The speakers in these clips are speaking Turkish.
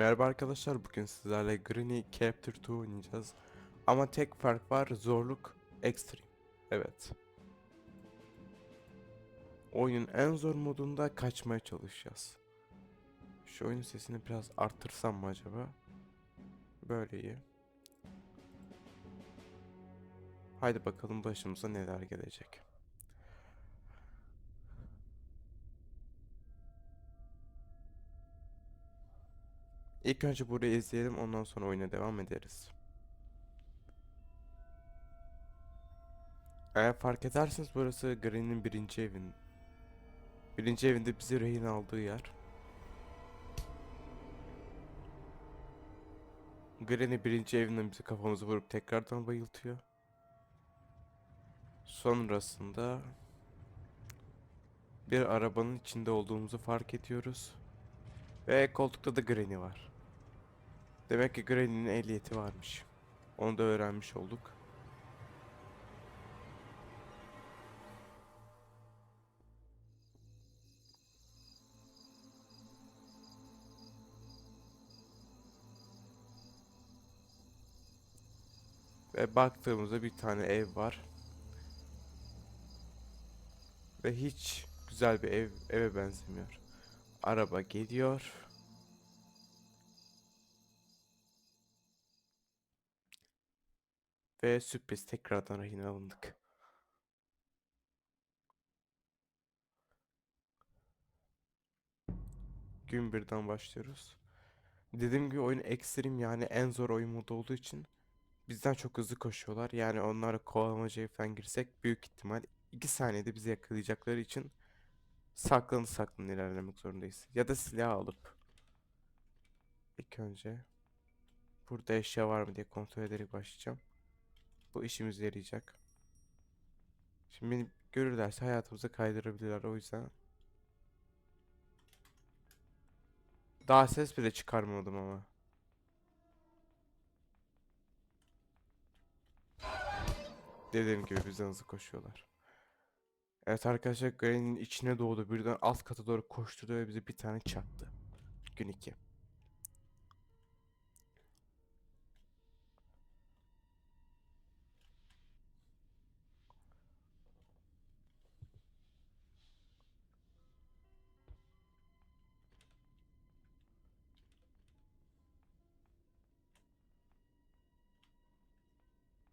Merhaba arkadaşlar, bugün sizlerle Granny Capture 2 oynayacağız. Ama tek fark var, zorluk Extreme. Evet. Oyunun en zor modunda kaçmaya çalışacağız. Şu oyun sesini biraz arttırsam mı acaba? Böyle iyi. Haydi bakalım başımıza neler gelecek. İlk önce burayı izleyelim, ondan sonra oyuna devam ederiz. Eğer fark ederseniz burası Granny'nin birinci evin. Birinci evinde bizi rehin aldığı yer. Granny birinci evinden bizi kafamızı vurup tekrardan bayıltıyor. Sonrasında bir arabanın içinde olduğumuzu fark ediyoruz. Ve koltukta da Granny var. Demek ki Granny'nin ehliyeti varmış. Onu da öğrenmiş olduk. Ve baktığımızda bir tane ev var. Ve hiç güzel bir ev eve benzemiyor. Araba geliyor. Ve sürpriz tekrardan rehin alındık. Gün birden başlıyoruz. Dediğim gibi oyun ekstrem yani en zor oyun modu olduğu için bizden çok hızlı koşuyorlar. Yani onlara kovalamacaya falan girsek büyük ihtimal 2 saniyede bizi yakalayacakları için saklanı saklanı ilerlemek zorundayız. Ya da silah alıp ilk önce burada eşya var mı diye kontrol ederek başlayacağım. Bu işimize yarayacak. Şimdi beni görürlerse hayatımıza kaydırabilirler o yüzden. Daha ses bile çıkarmadım ama. Dediğim gibi bizden hızlı koşuyorlar. Evet arkadaşlar Granny'nin içine doğdu. Birden alt kata doğru koşturdu ve bize bir tane çaktı. Gün 2.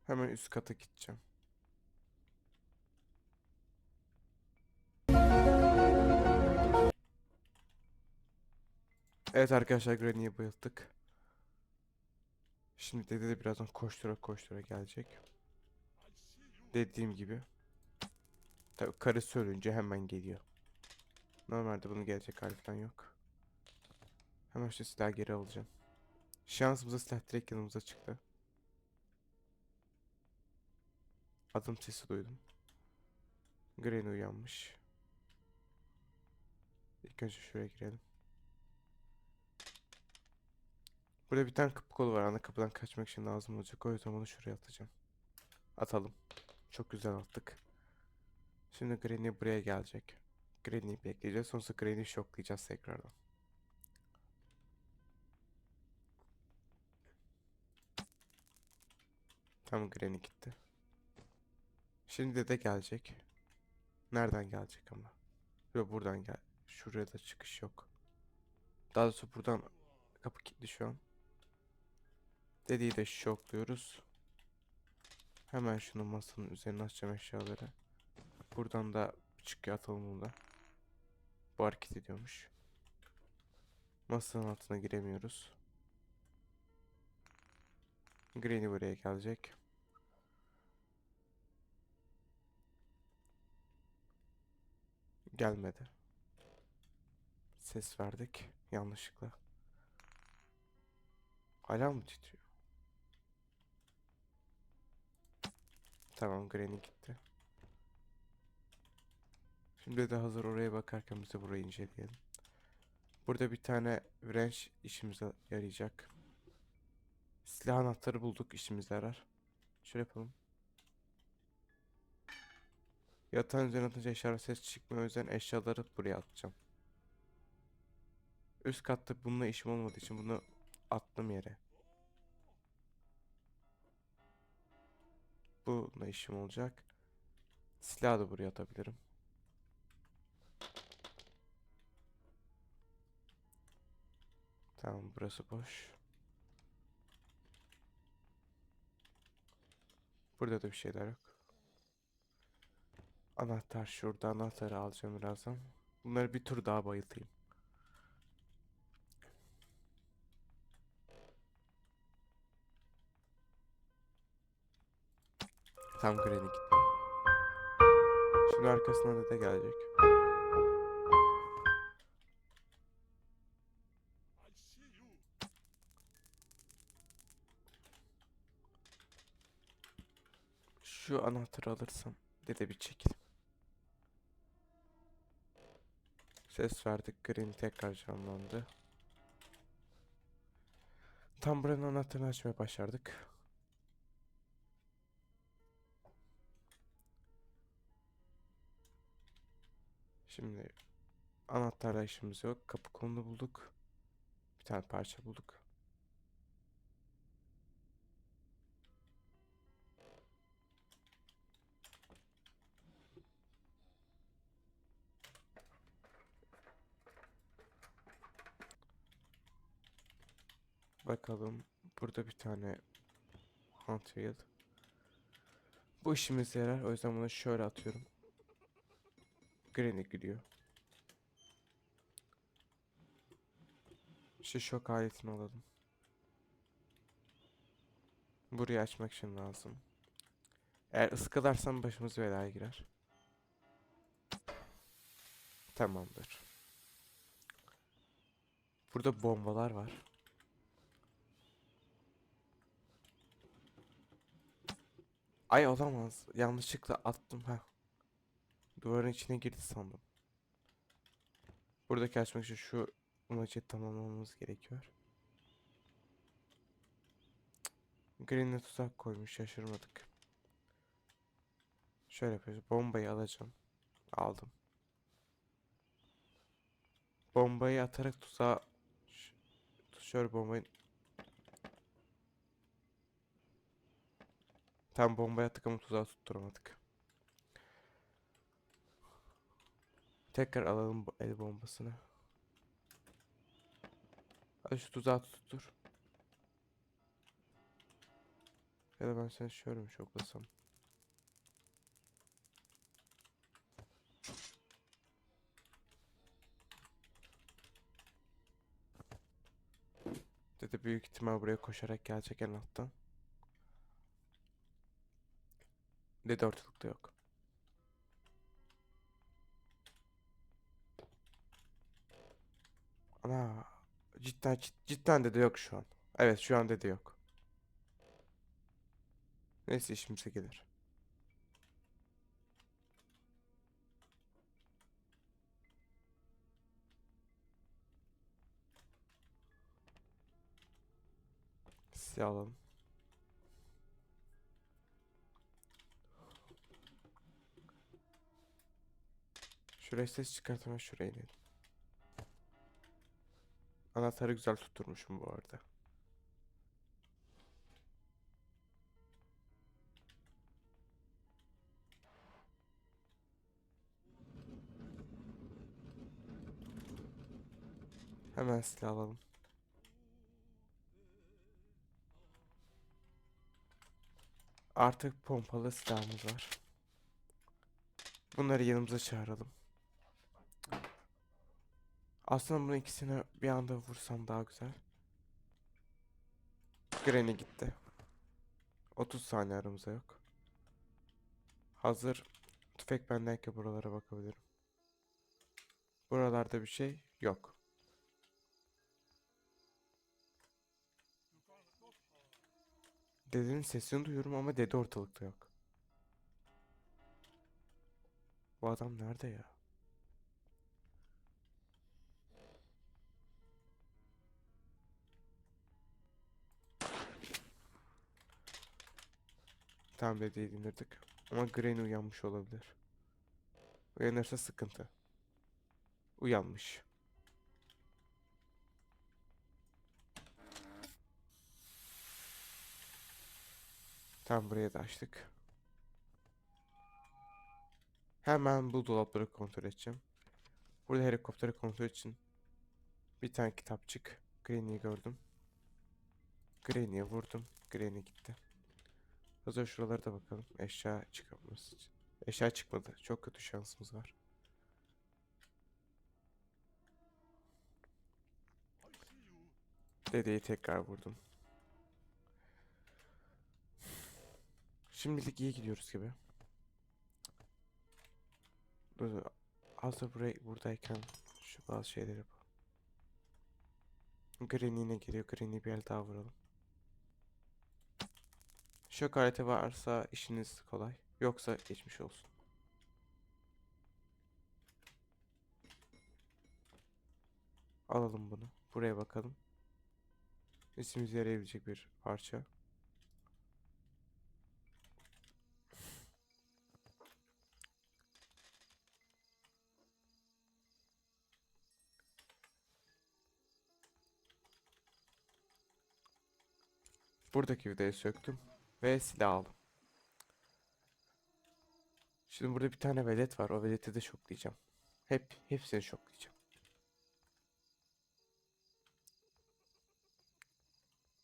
Hemen üst kata gideceğim. Evet arkadaşlar Granny'yi bayılttık. Şimdi dede de birazdan koştura koştura gelecek. Dediğim gibi. Tabii karısı ölünce hemen geliyor. Normalde bunun gelecek hali yok. Hemen şu silahı geri alacağım. Şansımıza silah direkt yanımıza çıktı. Adım sesi duydum. Granny uyanmış. İlk önce şuraya girelim. Burada bir tane kapı kolu var. Ana kapıdan kaçmak için lazım olacak. O yüzden onu şuraya atacağım. Atalım. Çok güzel attık. Şimdi Granny buraya gelecek. Granny'yi bekleyeceğiz. Sonrasında Granny'yi şoklayacağız tekrardan. Tamam Granny gitti. Şimdi de gelecek. Nereden gelecek ama? Yok buradan gel. Şuraya da çıkış yok. Daha doğrusu buradan kapı kilitli şu an. Dediği de şokluyoruz. Hemen şunu masanın üzerine açacağım eşyaları. Buradan da çıkıyor atalım bunu da. Bu hareket ediyormuş. Masanın altına giremiyoruz. Granny buraya gelecek. Gelmedi. Ses verdik yanlışlıkla. Hala mı titriyor? Tamam Granny gitti. Şimdi de hazır oraya bakarken biz de burayı inceleyelim. Burada bir tane wrench işimize yarayacak. Silah anahtarı bulduk işimize yarar. Şöyle yapalım. Yatağın üzerine atınca eşyalar ses çıkmıyor o yüzden eşyaları buraya atacağım. Üst katta bununla işim olmadığı için bunu attım yere. Bununla işim olacak. Silahı da buraya atabilirim. Tamam burası boş. Burada da bir şeyler yok. Anahtar şurada. Anahtarı alacağım birazdan. Bunları bir tur daha bayıltayım. Tam Granny gitti. Şimdi arkasından da gelecek. Şu anahtarı alırsam dede bir çekil. Ses verdik. Granny tekrar canlandı. Tam buranın anahtarını açmaya başardık. Şimdi anahtarla işimiz yok. Kapı kolunu bulduk. Bir tane parça bulduk. Bakalım. Burada bir tane Hunt Wheel. Bu işimize yarar. O yüzden bunu şöyle atıyorum. Granny gidiyor. Şu şok aletini alalım. Burayı açmak için lazım. Eğer ıskalarsam başımız belaya girer. Tamamdır. Burada bombalar var. Ay olamaz. Yanlışlıkla attım ha. Duvarın içine girdi sandım. Buradaki açmak için şu maçı tamamlamamız gerekiyor. Green'e tuzak koymuş şaşırmadık. Şöyle yapıyoruz. Bombayı alacağım. Aldım. Bombayı atarak tuzağa şöyle bombayı Tam bombayı attık ama tuzağa tutturamadık. Tekrar alalım el bombasını. Hadi şu tuzağı tuttur. Ya da ben seni şöyle mi şoklasam? Dedi büyük ihtimal buraya koşarak gelecek en alttan. Dedi ortalıkta yok. Ana cidden cid- cidden dede yok şu an. Evet şu an dede yok. Neyse işimize gelir. Silah alalım. Şuraya ses çıkartamam şuraya inelim. Anahtarı güzel tutturmuşum bu arada. Hemen silah alalım. Artık pompalı silahımız var. Bunları yanımıza çağıralım. Aslında bunu ikisini bir anda vursam daha güzel. Granny gitti. 30 saniye aramızda yok. Hazır tüfek bendeyken buralara bakabilirim. Buralarda bir şey yok. Dedenin sesini duyuyorum ama dede ortalıkta yok. Bu adam nerede ya? Tam bile değil. Ama Grain uyanmış olabilir. Uyanırsa sıkıntı. Uyanmış. Tam buraya da açtık. Hemen bu dolapları kontrol edeceğim. Burada helikopteri kontrol için bir tane kitapçık. Granny'i gördüm. Granny'e vurdum. Granny gitti. Hazır şuralara da bakalım. Eşya için. Eşya çıkmadı. Çok kötü şansımız var. Dedeyi tekrar vurdum. Şimdilik iyi gidiyoruz gibi. Dur, Hazır buraya, buradayken şu bazı şeyleri yapalım. Granny yine geliyor. Granny bir el daha vuralım. Şok aleti varsa işiniz kolay. Yoksa geçmiş olsun. Alalım bunu. Buraya bakalım. İşimize yarayabilecek bir parça. Buradaki vidayı söktüm ve silah aldım. Şimdi burada bir tane velet var. O veleti de şoklayacağım. Hep hepsini şoklayacağım.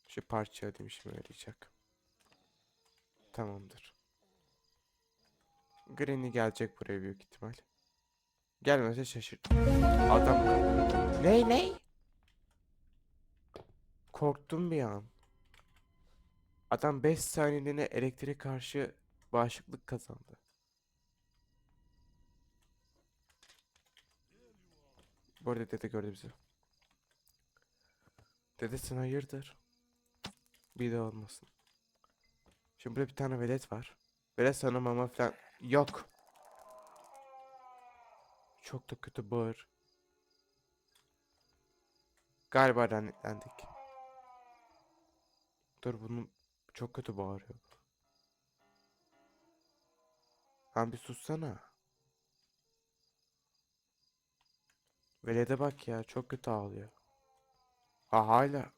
Şu parça ödem işime yarayacak. Tamamdır. Granny gelecek buraya büyük ihtimal. Gelmezse şaşır. Adam Ney ney? Korktum bir an. Adam 5 saniyeliğine elektriğe karşı bağışıklık kazandı. Bu arada dede gördü bizi. Dede sen hayırdır? Bir de olmasın. Şimdi burada bir tane velet var. Velet sana mama falan yok. Çok da kötü bağır. Galiba lanetlendik. Dur bunun çok kötü bağırıyor. Lan bir sussana. Velede bak ya çok kötü ağlıyor. Ha hala.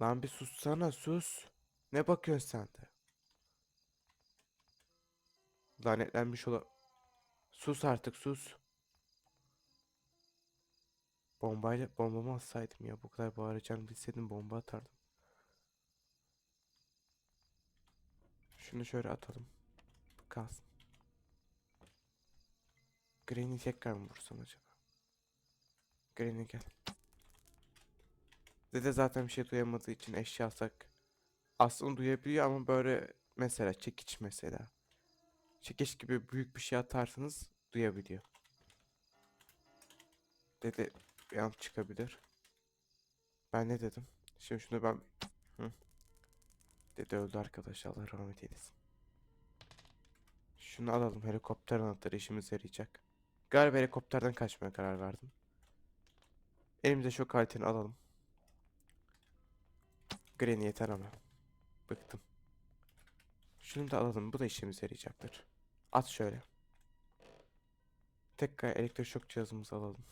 Lan bir sussana sus. Ne bakıyorsun sen de? Lanetlenmiş ola... Sus artık sus. Bombayla bombamı atsaydım ya bu kadar bağıracağını bilseydim bomba atardım. Şunu şöyle atalım. Kalsın. Granny tekrar mı vursam acaba? Granny gel. Dede zaten bir şey duyamadığı için eşya alsak aslında duyabiliyor ama böyle mesela çekiç mesela. Çekiç gibi büyük bir şey atarsanız duyabiliyor. Dede bir an çıkabilir. Ben ne dedim? Şimdi şunu ben... Hı. Dede öldü arkadaş Allah rahmet eylesin. Şunu alalım helikopter anahtarı işimize yarayacak. Galiba helikopterden kaçmaya karar verdim. Elimize şok aletini alalım. Granny yeter ama. Bıktım. Şunu da alalım. Bu da işimize yarayacaktır. At şöyle. Tekrar elektroşok cihazımızı alalım.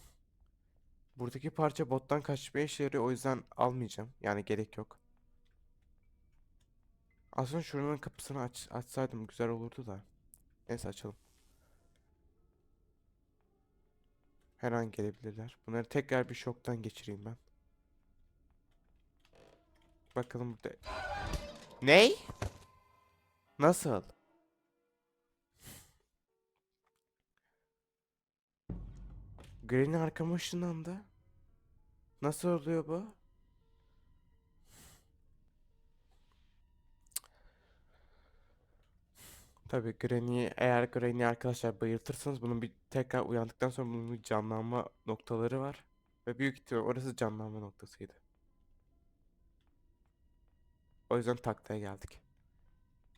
Buradaki parça bottan kaçmaya işe yarıyor. O yüzden almayacağım. Yani gerek yok. Aslında şuranın kapısını aç, açsaydım güzel olurdu da. Neyse açalım. Her an gelebilirler. Bunları tekrar bir şoktan geçireyim ben. Bakalım burada. Ney? Nasıl? Granny arkama ışınlandı. Nasıl oluyor bu? Tabii Granny'yi eğer Granny'yi arkadaşlar bayıltırsanız bunun bir tekrar uyandıktan sonra bunun bir canlanma noktaları var. Ve büyük ihtimal orası canlanma noktasıydı. O yüzden taklaya geldik.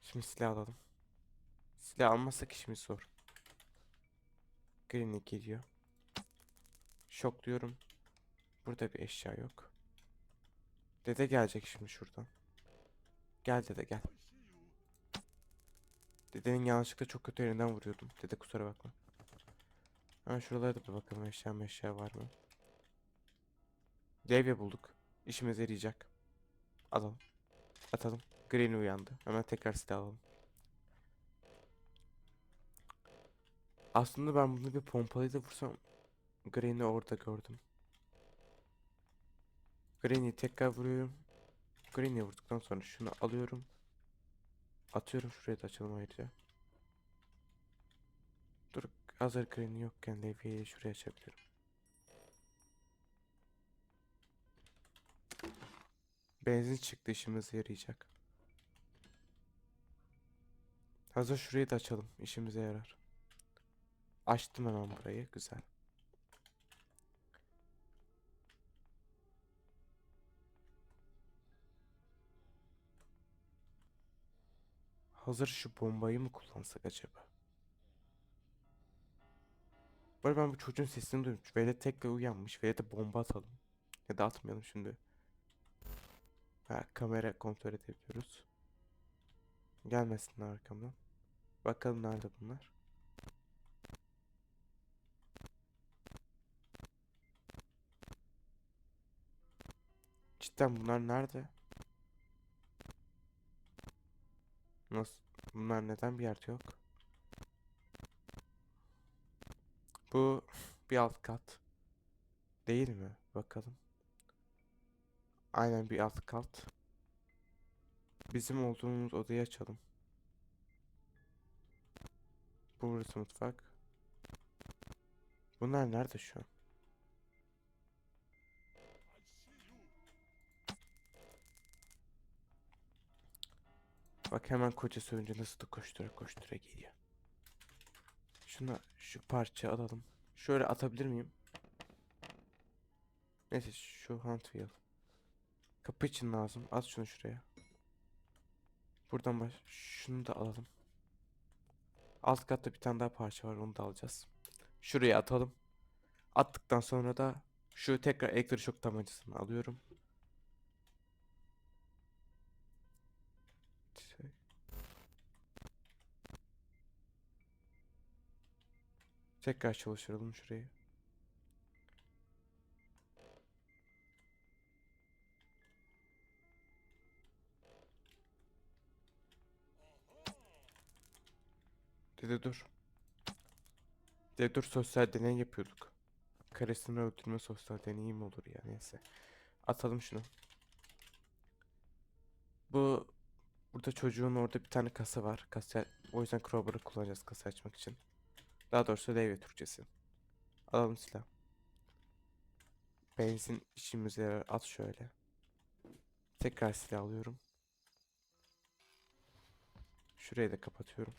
Şimdi silah alalım. Silah almazsak işimiz zor. Granny geliyor. Şok diyorum. Burada bir eşya yok. Dede gelecek şimdi şuradan. Gel dede gel. Dedenin yanlışlıkla çok kötü yerinden vuruyordum. Dede kusura bakma. Ha şuralara da bir bakalım eşya eşya var mı? Levye bulduk. İşimize yarayacak. Alalım. Atalım. Green uyandı. Hemen tekrar silah alalım. Aslında ben bunu bir pompalıyla vursam Green'i orada gördüm. Green'i tekrar vuruyorum. Green'i vurduktan sonra şunu alıyorum. Atıyorum şuraya da açalım ayrıca. Dur hazır Green yokken Levi'yi şuraya açabilirim. Benzin çıktı işimize yarayacak. Hazır şurayı da açalım işimize yarar. Açtım hemen burayı güzel. Hazır şu bombayı mı kullansak acaba? Arada ben bu çocuğun sesini duymuş. Velet tekrar uyanmış. Velet'e bomba atalım. Ya da atmayalım şimdi. Ha, kamera kontrol edebiliyoruz. Gelmesinler arkamdan. Bakalım nerede bunlar. Cidden bunlar nerede? Nasıl? Bunlar neden bir yerde yok? Bu bir alt kat. Değil mi? Bakalım. Aynen bir alt kat. Bizim olduğumuz odayı açalım. Burası mutfak. Bunlar nerede şu an? Bak hemen kocası önce nasıl da koştura koştura geliyor. Şuna şu parça alalım. Şöyle atabilir miyim? Neyse şu hand wheel. Kapı için lazım. At şunu şuraya. Buradan baş şunu da alalım. Alt katta bir tane daha parça var onu da alacağız. Şuraya atalım. Attıktan sonra da şu tekrar elektroşok tabancasını alıyorum. Şey. Tekrar çalıştıralım şurayı. Dede dur. Dede dur sosyal deney yapıyorduk. Karesini öldürme sosyal deneyim olur ya neyse. Atalım şunu. Bu burada çocuğun orada bir tane kasa var. Kasa o yüzden crowbar'ı kullanacağız kasa açmak için. Daha doğrusu levye Türkçesi. Alalım silah. Benzin işimize yarar. At şöyle. Tekrar silah alıyorum. Şurayı da kapatıyorum.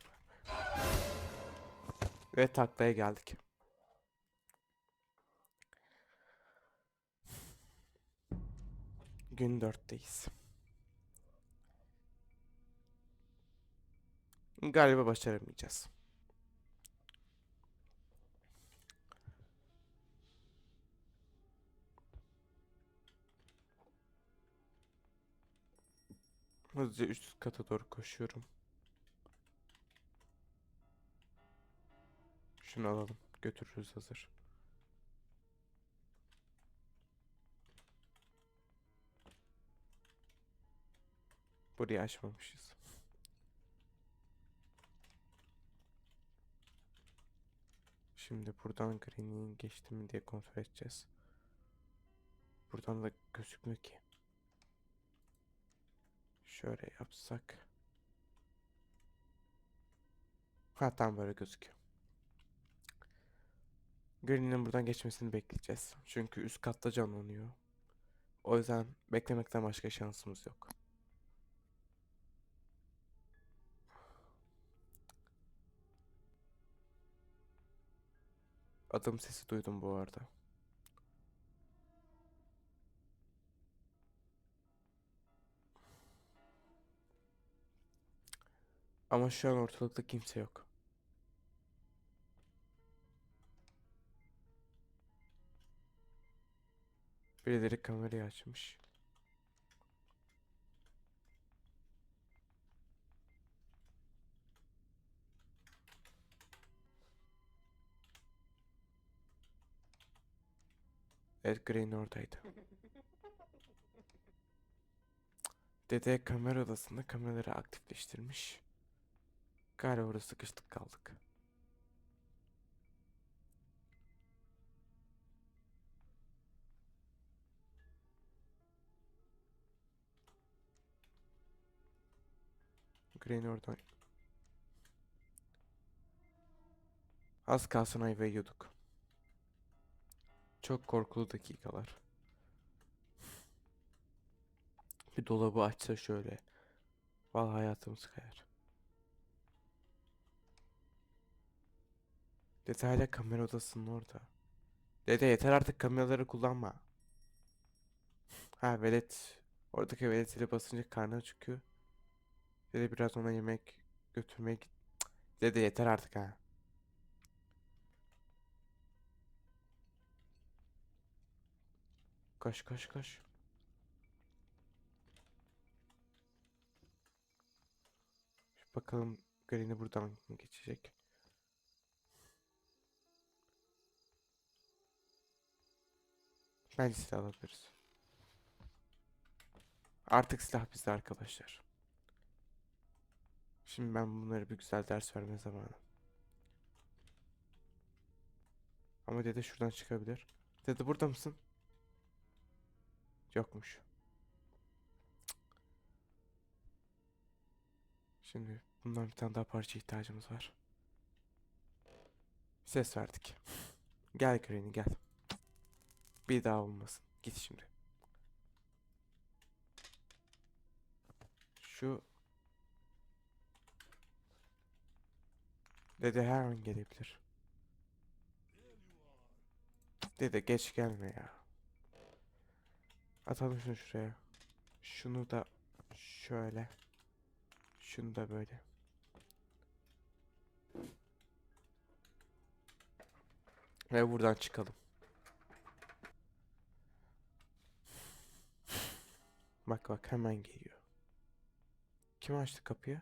Ve taklaya geldik. Gün dörtteyiz. Galiba başaramayacağız. Hızlıca üst kata doğru koşuyorum. Şunu alalım. Götürürüz hazır. Burayı açmamışız. Şimdi buradan green'in geçti mi diye kontrol edeceğiz. Buradan da gözükmüyor ki. Şöyle yapsak. Ha tam böyle gözüküyor. Green'in buradan geçmesini bekleyeceğiz. Çünkü üst katta canlanıyor. O yüzden beklemekten başka şansımız yok. Adım sesi duydum bu arada. Ama şu an ortalıkta kimse yok. Birileri kamerayı açmış. Evet Green oradaydı. Dede kamera odasında kameraları aktifleştirmiş. Galiba orada sıkıştık kaldık. Granny oradan. Az kalsın ayva yiyorduk. Çok korkulu dakikalar. Bir dolabı açsa şöyle. Vallahi hayatımız kayar. Dede hala kamera odasının orada. Dede yeter artık kameraları kullanma. Ha velet. Oradaki velet zili basınca karnı çıkıyor. Dede biraz ona yemek götürmeye git. Dede yeter artık ha. Koş koş. Şu Bakalım Granny buradan mı geçecek? Bence silah alabiliriz. Artık silah bizde arkadaşlar. Şimdi ben bunlara bir güzel ders verme zamanı. Ama dede şuradan çıkabilir. Dede burada mısın? Yokmuş. Şimdi bundan bir tane daha parça ihtiyacımız var. Ses verdik. Gel Granny gel. Bir daha olmasın. Git şimdi. Şu Dede her an gelebilir. Dede geç gelme ya. Atalım şunu şuraya. Şunu da şöyle. Şunu da böyle. Ve buradan çıkalım. Bak bak hemen geliyor. Kim açtı kapıyı?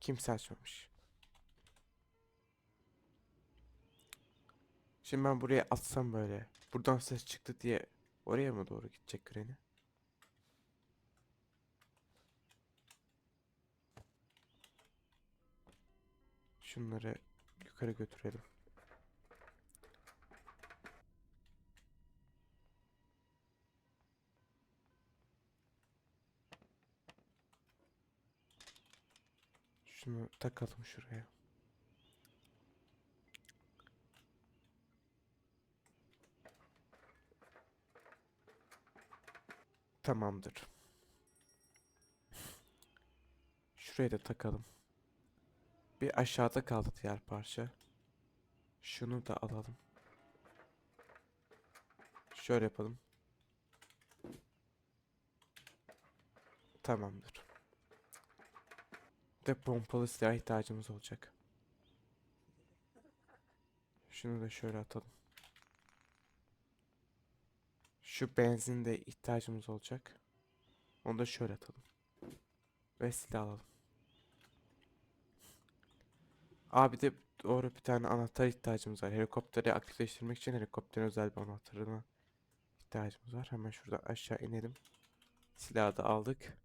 Kimse açmamış. Şimdi ben buraya atsam böyle. Buradan ses çıktı diye oraya mı doğru gidecek Granny? Şunları yukarı götürelim. Şunu takalım şuraya. Tamamdır. Şuraya da takalım. Bir aşağıda kaldı diğer parça. Şunu da alalım. Şöyle yapalım. Tamamdır. De pompalı silah ihtiyacımız olacak. Şunu da şöyle atalım. Şu benzin de ihtiyacımız olacak. Onu da şöyle atalım. Ve silah alalım. Abi de doğru bir tane anahtar ihtiyacımız var. Helikopteri aktifleştirmek için helikopterin özel bir anahtarına ihtiyacımız var. Hemen şuradan aşağı inelim. Silahı da aldık.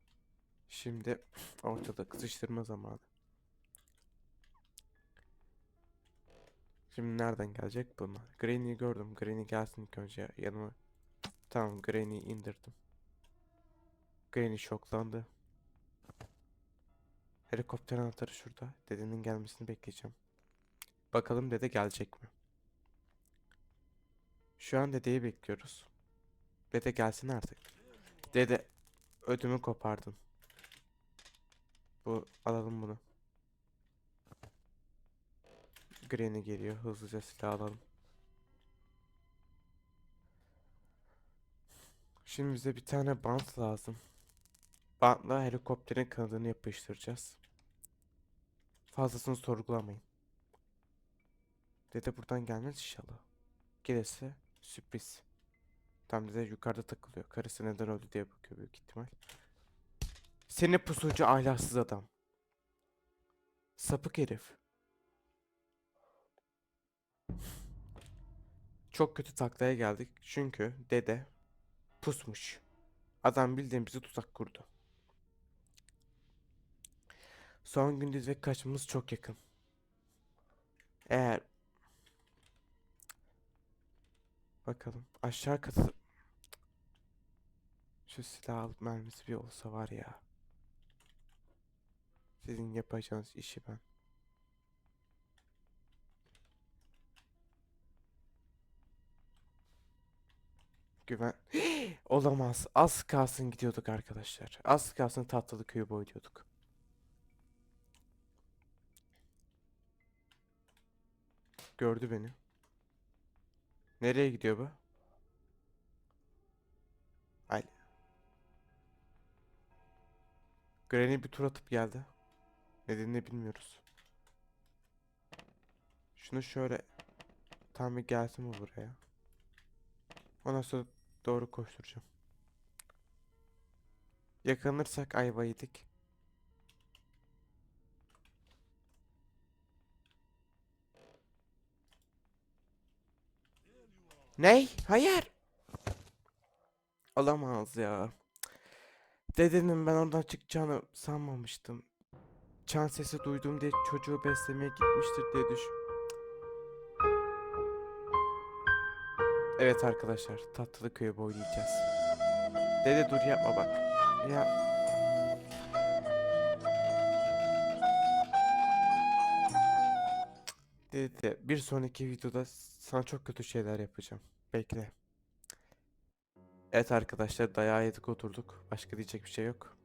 Şimdi ortada kızıştırma zamanı. Şimdi nereden gelecek bunlar? Granny'yi gördüm. Granny gelsin ilk önce yanıma. Tamam Granny'yi indirdim. Granny şoklandı. Helikopter anahtarı şurada. Dedenin gelmesini bekleyeceğim. Bakalım dede gelecek mi? Şu an dedeyi bekliyoruz. Dede gelsin artık. Dede ödümü kopardın. Bu alalım bunu. Granny geliyor. Hızlıca silah alalım. Şimdi bize bir tane bant lazım. Bantla helikopterin kanadını yapıştıracağız. Fazlasını sorgulamayın. Dede buradan gelmez inşallah. Gelirse sürpriz. Tam dede yukarıda takılıyor. Karısı neden öldü diye bakıyor büyük ihtimal. Seni pusucu ahlaksız adam. Sapık herif. Çok kötü taklaya geldik çünkü dede pusmuş. Adam bildiğin bizi tuzak kurdu. Son gündeyiz ve kaçmamız çok yakın. Eğer bakalım aşağı katı şu silah alıp mermisi bir olsa var ya. Sizin yapacağınız işi ben. Güven. Olamaz. Az kalsın gidiyorduk arkadaşlar. Az kalsın tatlı köyü boyuyorduk. Gördü beni. Nereye gidiyor bu? Ay. Granny bir tur atıp geldi. Nedenini bilmiyoruz. Şunu şöyle tam bir gelsin bu buraya. Ondan sonra doğru koşturacağım. Yakalanırsak ayva yedik. Ney? Hayır. Olamaz ya. Dedenin ben oradan çıkacağını sanmamıştım. Çan sesi duydum diye çocuğu beslemeye gitmiştir diye düş. Evet arkadaşlar, tatlı köyü oynayacağız. Dede dur yapma bak. Ya Dede bir sonraki videoda sana çok kötü şeyler yapacağım. Bekle. Evet arkadaşlar dayağı yedik oturduk. Başka diyecek bir şey yok.